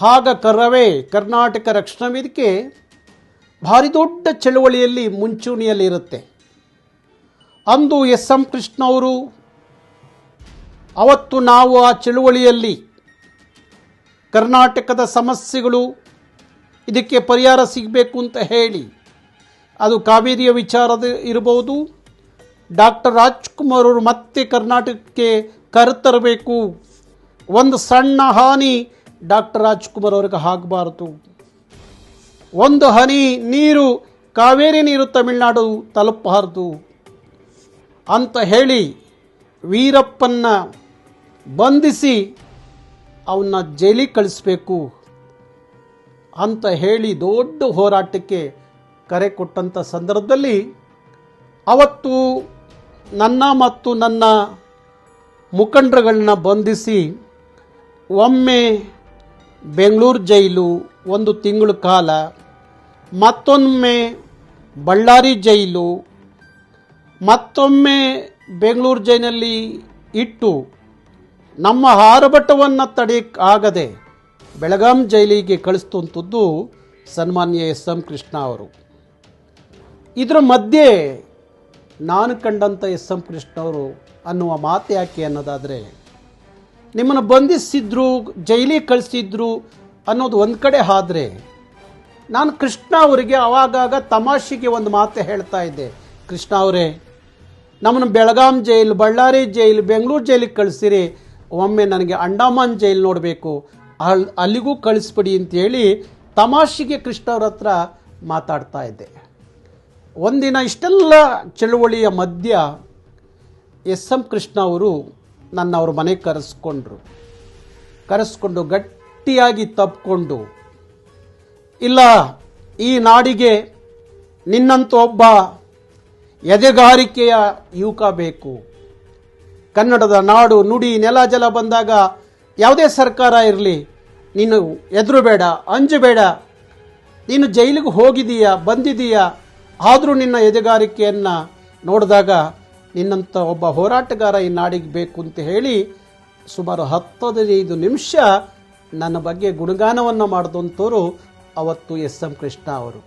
ಆಗ ಕರವೇ ಕರ್ನಾಟಕ ರಕ್ಷಣಾ ವೇದಿಕೆ ಭಾರಿ ದೊಡ್ಡ ಚಳುವಳಿಯಲ್ಲಿ ಮುಂಚೂಣಿಯಲ್ಲಿರುತ್ತೆ ಅಂದು ಎಸ್ ಎಂ ಕೃಷ್ಣ ಅವರು, ಅವತ್ತು ನಾವು ಆ ಚಳುವಳಿಯಲ್ಲಿ ಕರ್ನಾಟಕದ ಸಮಸ್ಯೆಗಳು ಇದಕ್ಕೆ ಪರಿಹಾರ ಸಿಗಬೇಕು ಅಂತ ಹೇಳಿ ಅದು ಕಾವೇರಿಯ ವಿಚಾರದ ಇರಬಹುದು. ಡಾಕ್ಟರ್ ರಾಜ್ಕುಮಾರ್ ಅವರು ಮತ್ತೆ ಕರ್ನಾಟಕಕ್ಕೆ ಕರೆತರಬೇಕು. ಒಂದು ಸಣ್ಣ ಹಾನಿ ಡಾಕ್ಟರ್ ರಾಜ್ಕುಮಾರ್ ಅವ್ರಿಗೆ ಹಾಕಬಾರ್ದು. ಒಂದು ಹನಿ ನೀರು ಕಾವೇರಿ ನೀರು ತಮಿಳುನಾಡು ತಲುಪಬಾರ್ದು. ಅಂತ ಹೇಳಿ ವೀರಪ್ಪನ್ನ ಬಂಧಿಸಿ ಅವನ್ನ ಜೈಲಿ ಕಳಿಸ್ಬೇಕು ಅಂತ ಹೇಳಿ ದೊಡ್ಡ ಹೋರಾಟಕ್ಕೆ ಕರೆ ಕೊಟ್ಟಂಥ ಸಂದರ್ಭದಲ್ಲಿ ಅವತ್ತು ನನ್ನ ಮತ್ತು ನನ್ನ ಮುಖಂಡರುಗಳನ್ನ ಬಂಧಿಸಿ ಒಮ್ಮೆ ಬೆಂಗಳೂರು ಜೈಲು ಒಂದು ತಿಂಗಳ ಕಾಲ, ಮತ್ತೊಮ್ಮೆ ಬಳ್ಳಾರಿ ಜೈಲು, ಮತ್ತೊಮ್ಮೆ ಬೆಂಗಳೂರು ಜೈಲಿನಲ್ಲಿ ಇಟ್ಟು ನಮ್ಮ ಆರಭಟವನ್ನು ತಡೆಯಕ್ಕಾಗದೆ ಬೆಳಗಾಂ ಜೈಲಿಗೆ ಕಳಿಸ್ತಂಥದ್ದು ಸನ್ಮಾನ್ಯ ಎಸ್ ಎಂ ಕೃಷ್ಣ ಅವರು. ಇದರ ಮಧ್ಯೆ ನಾನು ಕಂಡಂಥ ಎಸ್ ಎಂ ಕೃಷ್ಣ ಅವರು ಅನ್ನುವ ಮಾತು ಯಾಕೆ ಅನ್ನೋದಾದರೆ ನಿಮ್ಮನ್ನು ಬಂಧಿಸಿದ್ರು, ಜೈಲಿಗೆ ಕಳಿಸಿದ್ರು ಅನ್ನೋದು ಒಂದು ಕಡೆ ಆದರೆ, ನಾನು ಕೃಷ್ಣ ಅವರಿಗೆ ಆವಾಗಾಗ ತಮಾಷೆಗೆ ಒಂದು ಮಾತು ಹೇಳ್ತಾ ಇದ್ದೆ. ಕೃಷ್ಣ ಅವರೇ, ನಮ್ಮನ್ನು ಬೆಳಗಾಂ ಜೈಲು, ಬಳ್ಳಾರಿ ಜೈಲು, ಬೆಂಗಳೂರು ಜೈಲಿಗೆ ಕಳಿಸಿರಿ. ಒಮ್ಮೆ ನನಗೆ ಅಂಡಮಾನ್ ಜೈಲು ನೋಡಬೇಕು. ಅಲ್ಲಿ ಅಲ್ಲಿಗೂ ಕಳಿಸ್ಬಿಡಿ ಅಂತೇಳಿ ತಮಾಷೆಗೆ ಕೃಷ್ಣ ಅವ್ರ ಹತ್ರ ಮಾತಾಡ್ತಾ ಇದ್ದೆ. ಒಂದಿನ ಇಷ್ಟೆಲ್ಲ ಚಳುವಳಿಯ ಮಧ್ಯ ಎಸ್ ಎಂ ಕೃಷ್ಣ ಅವರು ನನ್ನ ಅವ್ರ ಮನೆಗೆ ಕರೆಸ್ಕೊಂಡ್ರು. ಕರೆಸ್ಕೊಂಡು ಗಟ್ಟಿಯಾಗಿ ತಪ್ಪಿಕೊಂಡು ಇಲ್ಲ, ಈ ನಾಡಿಗೆ ನಿನ್ನಂತ ಒಬ್ಬ ಎದೆಗಾರಿಕೆಯ ಯುವಕ ಬೇಕು. ಕನ್ನಡದ ನಾಡು ನುಡಿ ನೆಲ ಜಲ ಬಂದಾಗ ಯಾವುದೇ ಸರ್ಕಾರ ಇರಲಿ, ನೀನು ಎದುರು ಬೇಡ, ಅಂಜು ಬೇಡ. ನೀನು ಜೈಲಿಗೆ ಹೋಗಿದೀಯಾ ಬಂದಿದೀಯಾ ಆದರೂ ನಿನ್ನ ಎದೆಗಾರಿಕೆಯನ್ನು ನೋಡಿದಾಗ ನಿನ್ನಂಥ ಒಬ್ಬ ಹೋರಾಟಗಾರ ಈ ನಾಡಿಗೆ ಬೇಕು ಅಂತ ಹೇಳಿ ಸುಮಾರು ಹತ್ತದೈದು ನಿಮಿಷ ನನ್ನ ಬಗ್ಗೆ ಗುಣಗಾನವನ್ನು ಮಾಡಿದಂಥವರು ಅವತ್ತು ಎಸ್ ಎಂ ಕೃಷ್ಣ ಅವರು.